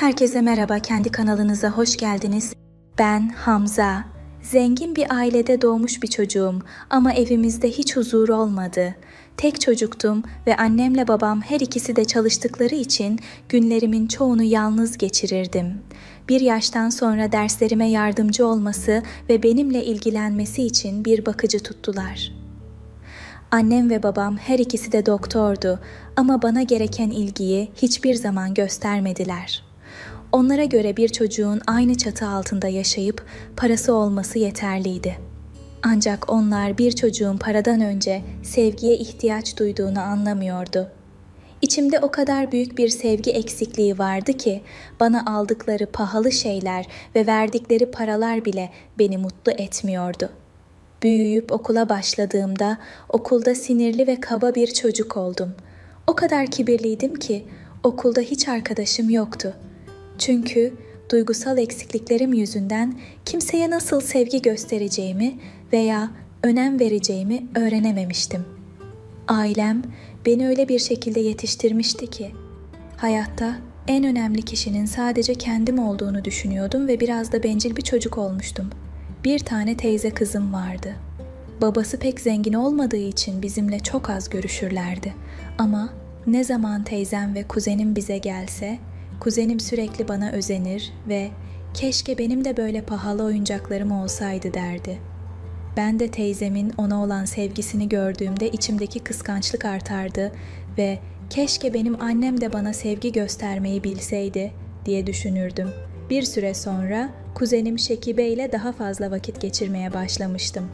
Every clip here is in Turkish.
Herkese merhaba, kendi kanalınıza hoş geldiniz. Ben Hamza. Zengin bir ailede doğmuş bir çocuğum ama evimizde hiç huzur olmadı. Tek çocuktum ve annemle babam her ikisi de çalıştıkları için günlerimin çoğunu yalnız geçirirdim. Bir yaştan sonra derslerime yardımcı olması ve benimle ilgilenmesi için bir bakıcı tuttular. Annem ve babam her ikisi de doktordu ama bana gereken ilgiyi hiçbir zaman göstermediler. Onlara göre bir çocuğun aynı çatı altında yaşayıp parası olması yeterliydi. Ancak onlar bir çocuğun paradan önce sevgiye ihtiyaç duyduğunu anlamıyordu. İçimde o kadar büyük bir sevgi eksikliği vardı ki bana aldıkları pahalı şeyler ve verdikleri paralar bile beni mutlu etmiyordu. Büyüyüp okula başladığımda okulda sinirli ve kaba bir çocuk oldum. O kadar kibirliydim ki okulda hiç arkadaşım yoktu. Çünkü duygusal eksikliklerim yüzünden kimseye nasıl sevgi göstereceğimi veya önem vereceğimi öğrenememiştim. Ailem beni öyle bir şekilde yetiştirmişti ki hayatta en önemli kişinin sadece kendim olduğunu düşünüyordum ve biraz da bencil bir çocuk olmuştum. Bir tane teyze kızım vardı. Babası pek zengin olmadığı için bizimle çok az görüşürlerdi. Ama ne zaman teyzem ve kuzenim bize gelse, kuzenim sürekli bana özenir ve keşke benim de böyle pahalı oyuncaklarım olsaydı derdi. Ben de teyzemin ona olan sevgisini gördüğümde içimdeki kıskançlık artardı ve keşke benim annem de bana sevgi göstermeyi bilseydi diye düşünürdüm. Bir süre sonra kuzenim Şekibe ile daha fazla vakit geçirmeye başlamıştım.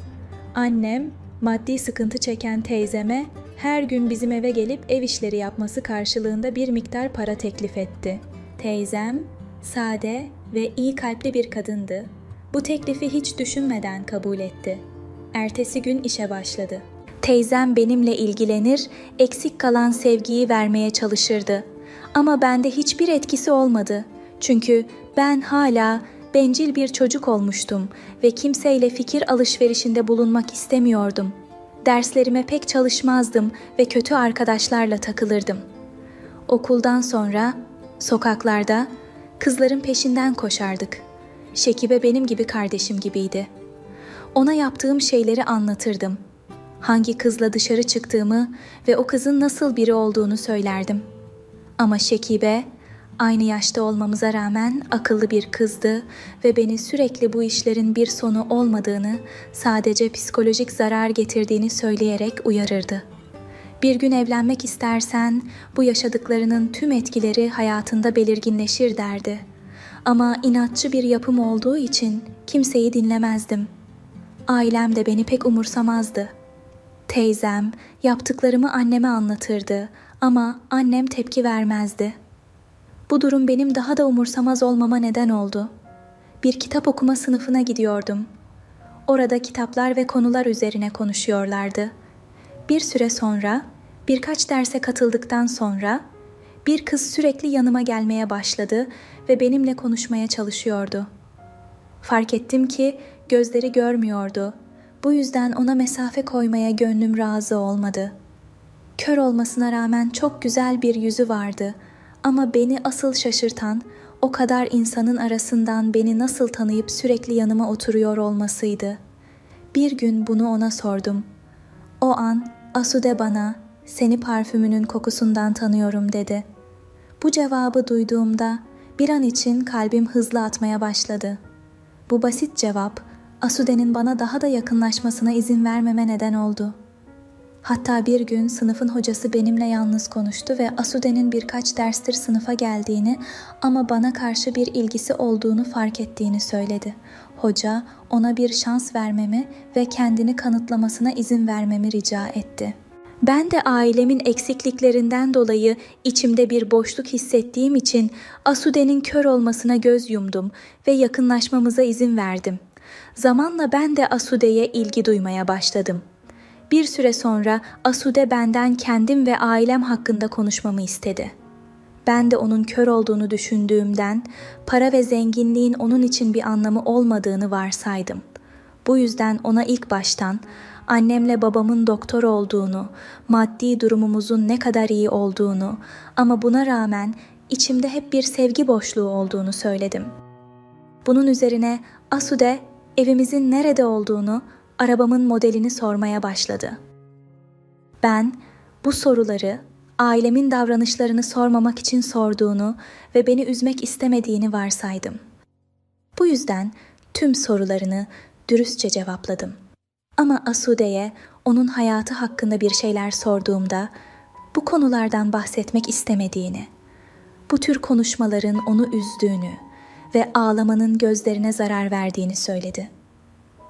Annem maddi sıkıntı çeken teyzeme her gün bizim eve gelip ev işleri yapması karşılığında bir miktar para teklif etti. Teyzem sade ve iyi kalpli bir kadındı. Bu teklifi hiç düşünmeden kabul etti. Ertesi gün işe başladı. Teyzem benimle ilgilenir, eksik kalan sevgiyi vermeye çalışırdı. Ama bende hiçbir etkisi olmadı. Çünkü ben hala bencil bir çocuk olmuştum ve kimseyle fikir alışverişinde bulunmak istemiyordum. Derslerime pek çalışmazdım ve kötü arkadaşlarla takılırdım. Okuldan sonra sokaklarda kızların peşinden koşardık. Şekibe benim gibi kardeşim gibiydi. Ona yaptığım şeyleri anlatırdım. Hangi kızla dışarı çıktığımı ve o kızın nasıl biri olduğunu söylerdim. Ama Şekibe aynı yaşta olmamıza rağmen akıllı bir kızdı ve beni sürekli bu işlerin bir sonu olmadığını, sadece psikolojik zarar getirdiğini söyleyerek uyarırdı. Bir gün evlenmek istersen bu yaşadıklarının tüm etkileri hayatında belirginleşir derdi. Ama inatçı bir yapım olduğu için kimseyi dinlemezdim. Ailem de beni pek umursamazdı. Teyzem yaptıklarımı anneme anlatırdı ama annem tepki vermezdi. Bu durum benim daha da umursamaz olmama neden oldu. Bir kitap okuma sınıfına gidiyordum. Orada kitaplar ve konular üzerine konuşuyorlardı. Bir süre sonra, birkaç derse katıldıktan sonra bir kız sürekli yanıma gelmeye başladı ve benimle konuşmaya çalışıyordu. Fark ettim ki gözleri görmüyordu. Bu yüzden ona mesafe koymaya gönlüm razı olmadı. Kör olmasına rağmen çok güzel bir yüzü vardı ama beni asıl şaşırtan o kadar insanın arasından beni nasıl tanıyıp sürekli yanıma oturuyor olmasıydı. Bir gün bunu ona sordum. O an Asude bana seni parfümünün kokusundan tanıyorum dedi. Bu cevabı duyduğumda bir an için kalbim hızlı atmaya başladı. Bu basit cevap Asude'nin bana daha da yakınlaşmasına izin vermeme neden oldu. Hatta bir gün sınıfın hocası benimle yalnız konuştu ve Asude'nin birkaç derstir sınıfa geldiğini ama bana karşı bir ilgisi olduğunu fark ettiğini söyledi. Hoca ona bir şans vermemi ve kendini kanıtlamasına izin vermemi rica etti. Ben de ailemin eksikliklerinden dolayı içimde bir boşluk hissettiğim için Asude'nin kör olmasına göz yumdum ve yakınlaşmamıza izin verdim. Zamanla ben de Asude'ye ilgi duymaya başladım. Bir süre sonra Asude benden kendim ve ailem hakkında konuşmamı istedi. Ben de onun kör olduğunu düşündüğümden para ve zenginliğin onun için bir anlamı olmadığını varsaydım. Bu yüzden ona ilk baştan annemle babamın doktor olduğunu, maddi durumumuzun ne kadar iyi olduğunu ama buna rağmen içimde hep bir sevgi boşluğu olduğunu söyledim. Bunun üzerine Asude evimizin nerede olduğunu, arabamın modelini sormaya başladı. Ben bu soruları ailemin davranışlarını sormamak için sorduğunu ve beni üzmek istemediğini varsaydım. Bu yüzden tüm sorularını dürüstçe cevapladım. Ama Asude'ye onun hayatı hakkında bir şeyler sorduğumda bu konulardan bahsetmek istemediğini, bu tür konuşmaların onu üzdüğünü ve ağlamanın gözlerine zarar verdiğini söyledi.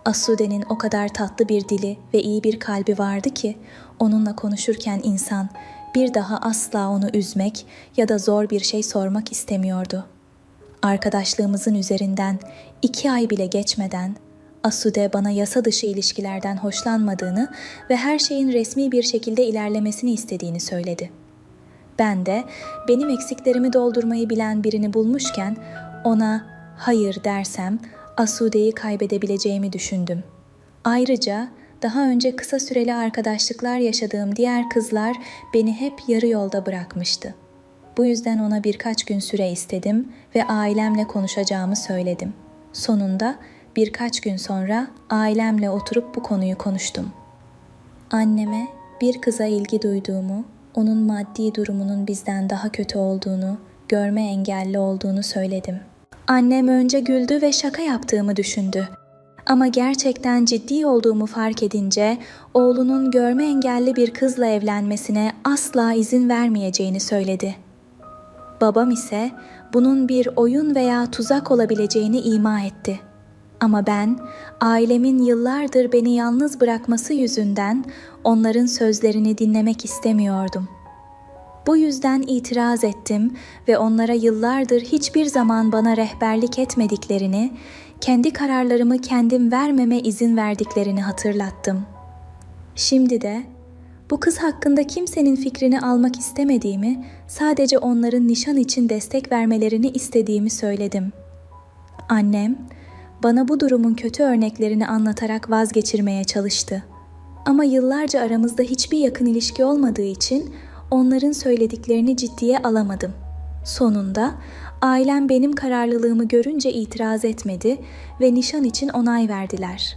Asude'nin o kadar tatlı bir dili ve iyi bir kalbi vardı ki onunla konuşurken insan bir daha asla onu üzmek ya da zor bir şey sormak istemiyordu. Arkadaşlığımızın üzerinden iki ay bile geçmeden Asude bana yasa dışı ilişkilerden hoşlanmadığını ve her şeyin resmi bir şekilde ilerlemesini istediğini söyledi. Ben de benim eksiklerimi doldurmayı bilen birini bulmuşken ona hayır dersem Asude'yi kaybedebileceğimi düşündüm. Ayrıca daha önce kısa süreli arkadaşlıklar yaşadığım diğer kızlar beni hep yarı yolda bırakmıştı. Bu yüzden ona birkaç gün süre istedim ve ailemle konuşacağımı söyledim. Sonunda birkaç gün sonra ailemle oturup bu konuyu konuştum. Anneme bir kıza ilgi duyduğumu, onun maddi durumunun bizden daha kötü olduğunu, görme engelli olduğunu söyledim. Annem önce güldü ve şaka yaptığımı düşündü. Ama gerçekten ciddi olduğumu fark edince oğlunun görme engelli bir kızla evlenmesine asla izin vermeyeceğini söyledi. Babam ise bunun bir oyun veya tuzak olabileceğini ima etti. Ama ben ailemin yıllardır beni yalnız bırakması yüzünden onların sözlerini dinlemek istemiyordum. Bu yüzden itiraz ettim ve onlara yıllardır hiçbir zaman bana rehberlik etmediklerini, kendi kararlarımı kendim vermeme izin verdiklerini hatırlattım. Şimdi de bu kız hakkında kimsenin fikrini almak istemediğimi, sadece onların nişan için destek vermelerini istediğimi söyledim. Annem bana bu durumun kötü örneklerini anlatarak vazgeçirmeye çalıştı. Ama yıllarca aramızda hiçbir yakın ilişki olmadığı için onların söylediklerini ciddiye alamadım. Sonunda ailem benim kararlılığımı görünce itiraz etmedi ve nişan için onay verdiler.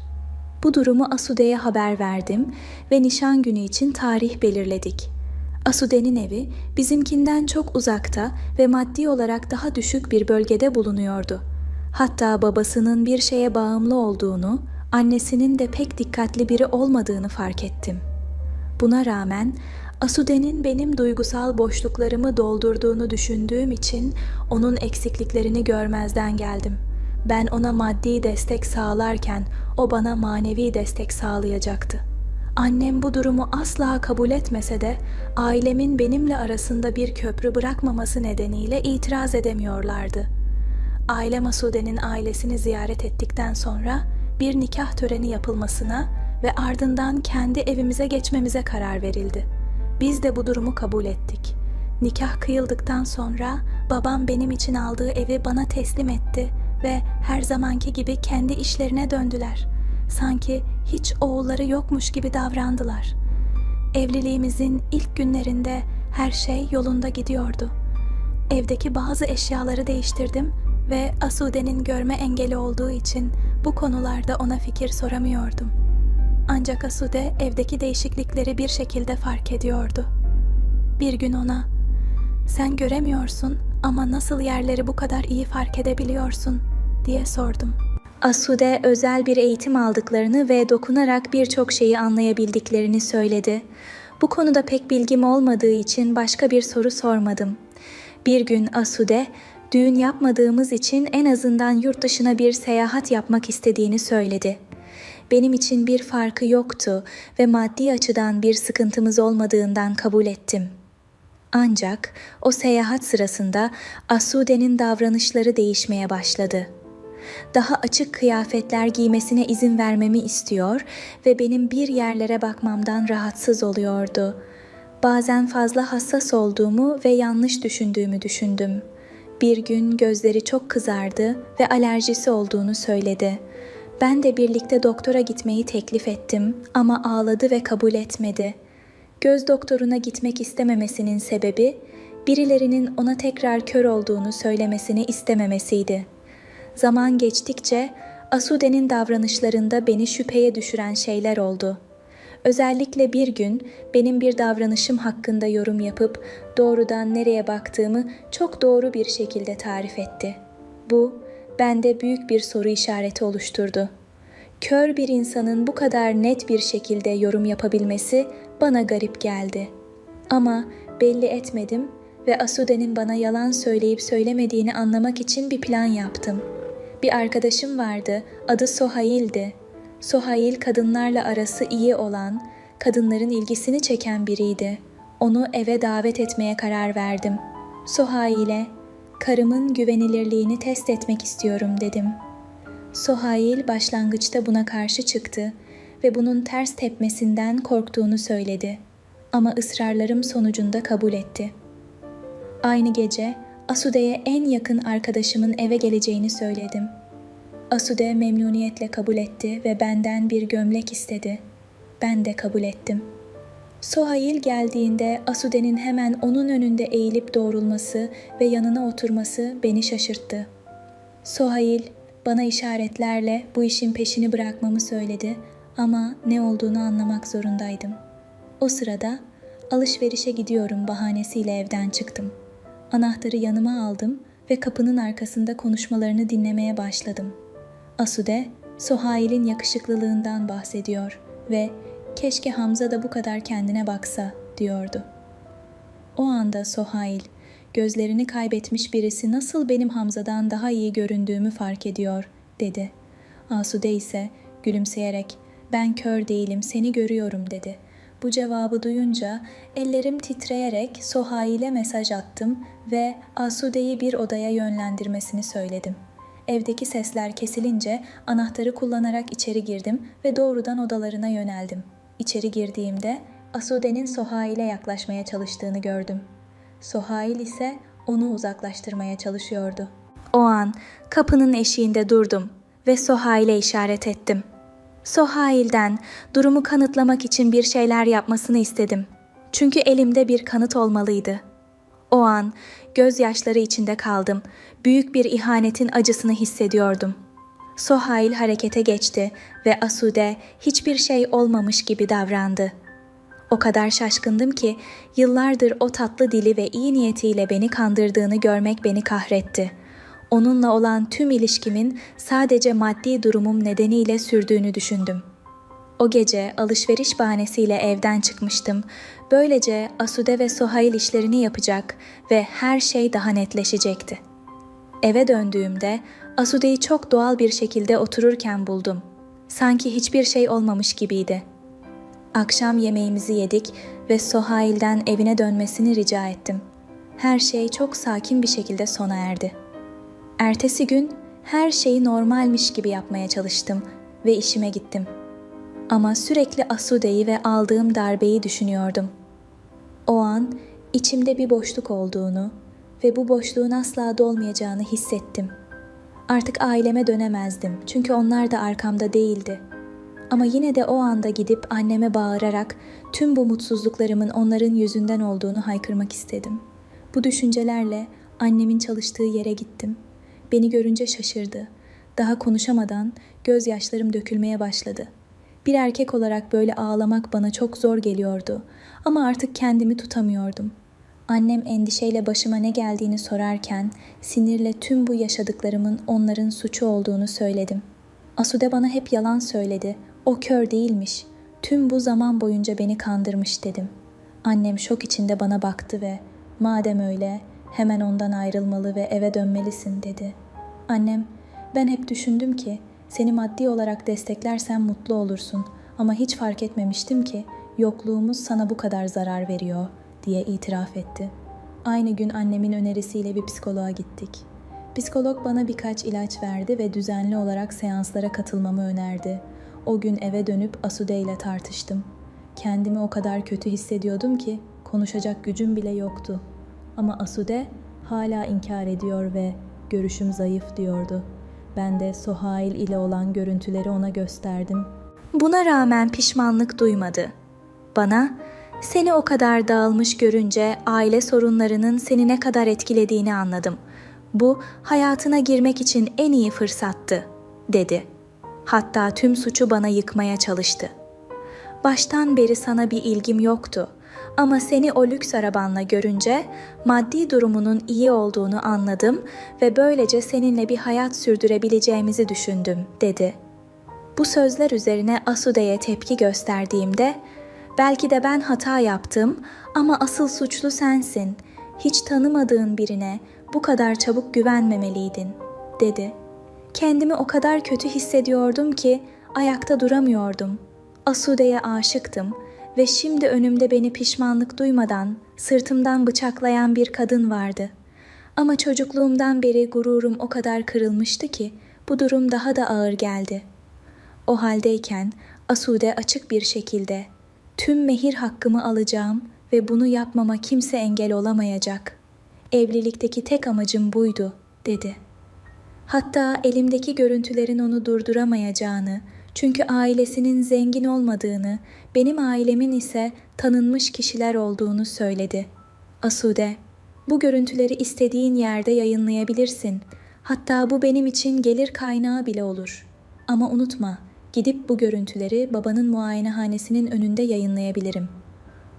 Bu durumu Asude'ye haber verdim ve nişan günü için tarih belirledik. Asude'nin evi bizimkinden çok uzakta ve maddi olarak daha düşük bir bölgede bulunuyordu. Hatta babasının bir şeye bağımlı olduğunu, annesinin de pek dikkatli biri olmadığını fark ettim. Buna rağmen Asude'nin benim duygusal boşluklarımı doldurduğunu düşündüğüm için onun eksikliklerini görmezden geldim. Ben ona maddi destek sağlarken o bana manevi destek sağlayacaktı. Annem bu durumu asla kabul etmese de ailemin benimle arasında bir köprü bırakmaması nedeniyle itiraz edemiyorlardı. Aile Masude'nin ailesini ziyaret ettikten sonra bir nikah töreni yapılmasına ve ardından kendi evimize geçmemize karar verildi.'' Biz de bu durumu kabul ettik. Nikah kıyıldıktan sonra babam benim için aldığı evi bana teslim etti ve her zamanki gibi kendi işlerine döndüler. Sanki hiç oğulları yokmuş gibi davrandılar. Evliliğimizin ilk günlerinde her şey yolunda gidiyordu. Evdeki bazı eşyaları değiştirdim ve Asude'nin görme engeli olduğu için bu konularda ona fikir soramıyordum.'' Ancak Asude evdeki değişiklikleri bir şekilde fark ediyordu. Bir gün ona, "Sen göremiyorsun ama nasıl yerleri bu kadar iyi fark edebiliyorsun?" diye sordum. Asude özel bir eğitim aldıklarını ve dokunarak birçok şeyi anlayabildiklerini söyledi. Bu konuda pek bilgim olmadığı için başka bir soru sormadım. Bir gün Asude, düğün yapmadığımız için en azından yurt dışına bir seyahat yapmak istediğini söyledi benim için bir farkı yoktu ve maddi açıdan bir sıkıntımız olmadığından kabul ettim. Ancak o seyahat sırasında Asude'nin davranışları değişmeye başladı. Daha açık kıyafetler giymesine izin vermemi istiyor ve benim bir yerlere bakmamdan rahatsız oluyordu. Bazen fazla hassas olduğumu ve yanlış düşündüğümü düşündüm. Bir gün gözleri çok kızardı ve alerjisi olduğunu söyledi. Ben de birlikte doktora gitmeyi teklif ettim ama ağladı ve kabul etmedi. Göz doktoruna gitmek istememesinin sebebi birilerinin ona tekrar kör olduğunu söylemesini istememesiydi. Zaman geçtikçe Asude'nin davranışlarında beni şüpheye düşüren şeyler oldu. Özellikle bir gün benim bir davranışım hakkında yorum yapıp doğrudan nereye baktığımı çok doğru bir şekilde tarif etti. Bu bende büyük bir soru işareti oluşturdu. Kör bir insanın bu kadar net bir şekilde yorum yapabilmesi bana garip geldi. Ama belli etmedim ve Asude'nin bana yalan söyleyip söylemediğini anlamak için bir plan yaptım. Bir arkadaşım vardı, adı Sohail'di. Sohail kadınlarla arası iyi olan, kadınların ilgisini çeken biriydi. Onu eve davet etmeye karar verdim. Sohail'e, karımın güvenilirliğini test etmek istiyorum dedim. Sohail başlangıçta buna karşı çıktı ve bunun ters tepmesinden korktuğunu söyledi. Ama ısrarlarım sonucunda kabul etti. Aynı gece Asude'ye en yakın arkadaşımın eve geleceğini söyledim. Asude memnuniyetle kabul etti ve benden bir gömlek istedi. Ben de kabul ettim. Sohail geldiğinde Asude'nin hemen onun önünde eğilip doğrulması ve yanına oturması beni şaşırttı. Sohail bana işaretlerle bu işin peşini bırakmamı söyledi ama ne olduğunu anlamak zorundaydım. O sırada alışverişe gidiyorum bahanesiyle evden çıktım. Anahtarı yanıma aldım ve kapının arkasında konuşmalarını dinlemeye başladım. Asude, Sohail'in yakışıklılığından bahsediyor ve keşke Hamza da bu kadar kendine baksa diyordu. O anda Sohail, gözlerini kaybetmiş birisi nasıl benim Hamza'dan daha iyi göründüğümü fark ediyor, dedi. Asude ise gülümseyerek, ben kör değilim, seni görüyorum, dedi. Bu cevabı duyunca ellerim titreyerek Sohail'e mesaj attım ve Asude'yi bir odaya yönlendirmesini söyledim. Evdeki sesler kesilince anahtarı kullanarak içeri girdim ve doğrudan odalarına yöneldim. İçeri girdiğimde Asude'nin Sohail'e yaklaşmaya çalıştığını gördüm. Sohail ise onu uzaklaştırmaya çalışıyordu. O an kapının eşiğinde durdum ve Sohail'e işaret ettim. Sohail'den durumu kanıtlamak için bir şeyler yapmasını istedim. Çünkü elimde bir kanıt olmalıydı. O an gözyaşları içinde kaldım. Büyük bir ihanetin acısını hissediyordum. Sohail harekete geçti ve Asude hiçbir şey olmamış gibi davrandı. O kadar şaşkındım ki yıllardır o tatlı dili ve iyi niyetiyle beni kandırdığını görmek beni kahretti. Onunla olan tüm ilişkimin sadece maddi durumum nedeniyle sürdüğünü düşündüm. O gece alışveriş bahanesiyle evden çıkmıştım. Böylece Asude ve Sohail işlerini yapacak ve her şey daha netleşecekti. Eve döndüğümde Asude'yi çok doğal bir şekilde otururken buldum. Sanki hiçbir şey olmamış gibiydi. Akşam yemeğimizi yedik ve Sohail'den evine dönmesini rica ettim. Her şey çok sakin bir şekilde sona erdi. Ertesi gün her şeyi normalmiş gibi yapmaya çalıştım ve işime gittim. Ama sürekli Asude'yi ve aldığım darbeyi düşünüyordum. O an içimde bir boşluk olduğunu ve bu boşluğun asla dolmayacağını hissettim. Artık aileme dönemezdim çünkü onlar da arkamda değildi. Ama yine de o anda gidip anneme bağırarak tüm bu mutsuzluklarımın onların yüzünden olduğunu haykırmak istedim. Bu düşüncelerle annemin çalıştığı yere gittim. Beni görünce şaşırdı. Daha konuşamadan gözyaşlarım dökülmeye başladı. Bir erkek olarak böyle ağlamak bana çok zor geliyordu ama artık kendimi tutamıyordum. Annem endişeyle başıma ne geldiğini sorarken sinirle tüm bu yaşadıklarımın onların suçu olduğunu söyledim. Asude bana hep yalan söyledi. O kör değilmiş. Tüm bu zaman boyunca beni kandırmış dedim. Annem şok içinde bana baktı ve madem öyle hemen ondan ayrılmalı ve eve dönmelisin dedi. Annem ben hep düşündüm ki seni maddi olarak desteklersen mutlu olursun ama hiç fark etmemiştim ki yokluğumuz sana bu kadar zarar veriyor diye itiraf etti. Aynı gün annemin önerisiyle bir psikoloğa gittik. Psikolog bana birkaç ilaç verdi ve düzenli olarak seanslara katılmamı önerdi. O gün eve dönüp Asude ile tartıştım. Kendimi o kadar kötü hissediyordum ki konuşacak gücüm bile yoktu. Ama Asude hala inkar ediyor ve görüşüm zayıf diyordu. Ben de Sohail ile olan görüntüleri ona gösterdim. Buna rağmen pişmanlık duymadı. Bana Seni o kadar dağılmış görünce aile sorunlarının seni ne kadar etkilediğini anladım. Bu hayatına girmek için en iyi fırsattı, dedi. Hatta tüm suçu bana yıkmaya çalıştı. Baştan beri sana bir ilgim yoktu. Ama seni o lüks arabanla görünce maddi durumunun iyi olduğunu anladım ve böylece seninle bir hayat sürdürebileceğimizi düşündüm, dedi. Bu sözler üzerine Asude'ye tepki gösterdiğimde belki de ben hata yaptım ama asıl suçlu sensin. Hiç tanımadığın birine bu kadar çabuk güvenmemeliydin, dedi. Kendimi o kadar kötü hissediyordum ki ayakta duramıyordum. Asude'ye aşıktım ve şimdi önümde beni pişmanlık duymadan sırtımdan bıçaklayan bir kadın vardı. Ama çocukluğumdan beri gururum o kadar kırılmıştı ki bu durum daha da ağır geldi. O haldeyken Asude açık bir şekilde tüm mehir hakkımı alacağım ve bunu yapmama kimse engel olamayacak. Evlilikteki tek amacım buydu, dedi. Hatta elimdeki görüntülerin onu durduramayacağını, çünkü ailesinin zengin olmadığını, benim ailemin ise tanınmış kişiler olduğunu söyledi. Asude, bu görüntüleri istediğin yerde yayınlayabilirsin. Hatta bu benim için gelir kaynağı bile olur. Ama unutma, gidip bu görüntüleri babanın muayenehanesinin önünde yayınlayabilirim.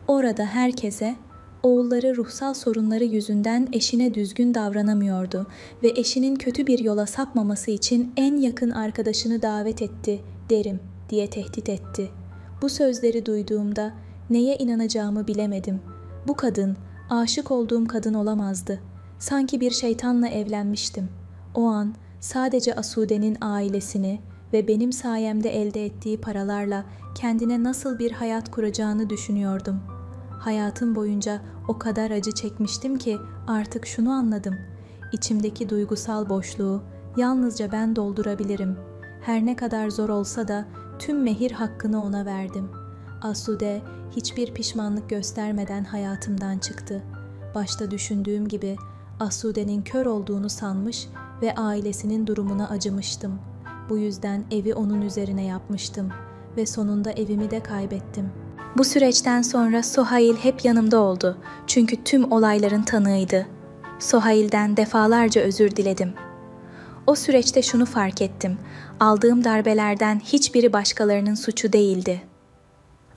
Orada herkese oğulları ruhsal sorunları yüzünden eşine düzgün davranamıyordu ve eşinin kötü bir yola sapmaması için en yakın arkadaşını davet etti derim diye tehdit etti. Bu sözleri duyduğumda neye inanacağımı bilemedim. Bu kadın aşık olduğum kadın olamazdı. Sanki bir şeytanla evlenmiştim. O an sadece Asude'nin ailesini ve benim sayemde elde ettiği paralarla kendine nasıl bir hayat kuracağını düşünüyordum. Hayatım boyunca o kadar acı çekmiştim ki artık şunu anladım. İçimdeki duygusal boşluğu yalnızca ben doldurabilirim. Her ne kadar zor olsa da tüm mehir hakkını ona verdim. Asude hiçbir pişmanlık göstermeden hayatımdan çıktı. Başta düşündüğüm gibi Asude'nin kör olduğunu sanmış ve ailesinin durumuna acımıştım. Bu yüzden evi onun üzerine yapmıştım ve sonunda evimi de kaybettim. Bu süreçten sonra Sohail hep yanımda oldu. Çünkü tüm olayların tanığıydı. Sohail'den defalarca özür diledim. O süreçte şunu fark ettim. Aldığım darbelerden hiçbiri başkalarının suçu değildi.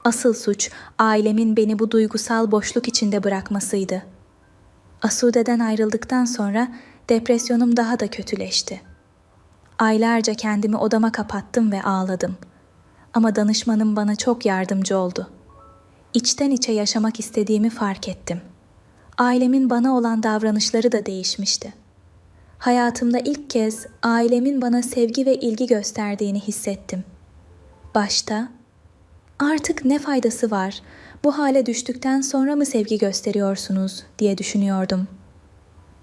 Asıl suç ailemin beni bu duygusal boşluk içinde bırakmasıydı. Asude'den ayrıldıktan sonra depresyonum daha da kötüleşti. Aylarca kendimi odama kapattım ve ağladım. Ama danışmanım bana çok yardımcı oldu. İçten içe yaşamak istediğimi fark ettim. Ailemin bana olan davranışları da değişmişti. Hayatımda ilk kez ailemin bana sevgi ve ilgi gösterdiğini hissettim. Başta artık ne faydası var? Bu hale düştükten sonra mı sevgi gösteriyorsunuz diye düşünüyordum.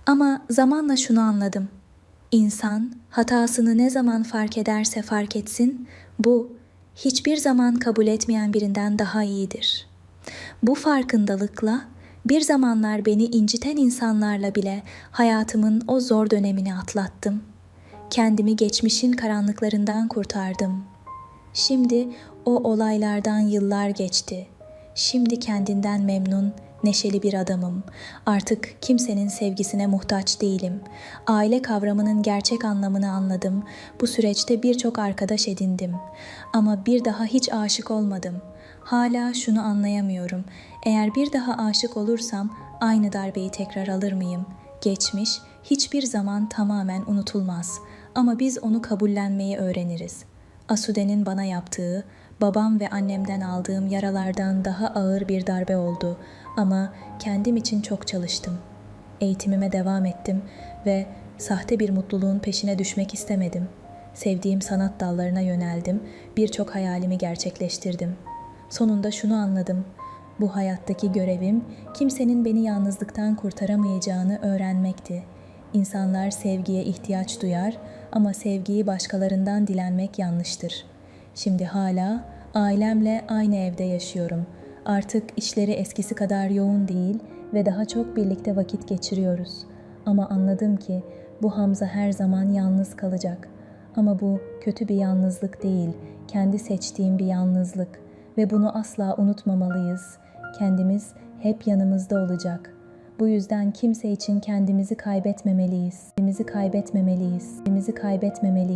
Ama zamanla şunu anladım. İnsan hatasını ne zaman fark ederse fark etsin, bu hiçbir zaman kabul etmeyen birinden daha iyidir. Bu farkındalıkla bir zamanlar beni inciten insanlarla bile hayatımın o zor dönemini atlattım. Kendimi geçmişin karanlıklarından kurtardım. Şimdi o olaylardan yıllar geçti. Şimdi kendinden memnun, neşeli bir adamım. Artık kimsenin sevgisine muhtaç değilim. Aile kavramının gerçek anlamını anladım. Bu süreçte birçok arkadaş edindim. Ama bir daha hiç aşık olmadım. Hala şunu anlayamıyorum. Eğer bir daha aşık olursam aynı darbeyi tekrar alır mıyım? Geçmiş hiçbir zaman tamamen unutulmaz. Ama biz onu kabullenmeyi öğreniriz. Asude'nin bana yaptığı, babam ve annemden aldığım yaralardan daha ağır bir darbe oldu ama kendim için çok çalıştım. Eğitimime devam ettim ve sahte bir mutluluğun peşine düşmek istemedim. Sevdiğim sanat dallarına yöneldim, birçok hayalimi gerçekleştirdim. Sonunda şunu anladım. Bu hayattaki görevim kimsenin beni yalnızlıktan kurtaramayacağını öğrenmekti. İnsanlar sevgiye ihtiyaç duyar ama sevgiyi başkalarından dilenmek yanlıştır. Şimdi hala ailemle aynı evde yaşıyorum. Artık işleri eskisi kadar yoğun değil ve daha çok birlikte vakit geçiriyoruz. Ama anladım ki bu Hamza her zaman yalnız kalacak. Ama bu kötü bir yalnızlık değil, kendi seçtiğim bir yalnızlık ve bunu asla unutmamalıyız. kendimiz hep yanımızda olacak. Bu yüzden kimse için kendimizi kaybetmemeliyiz. Kendimizi kaybetmemeliyiz. Kendimizi kaybetmemeliyiz.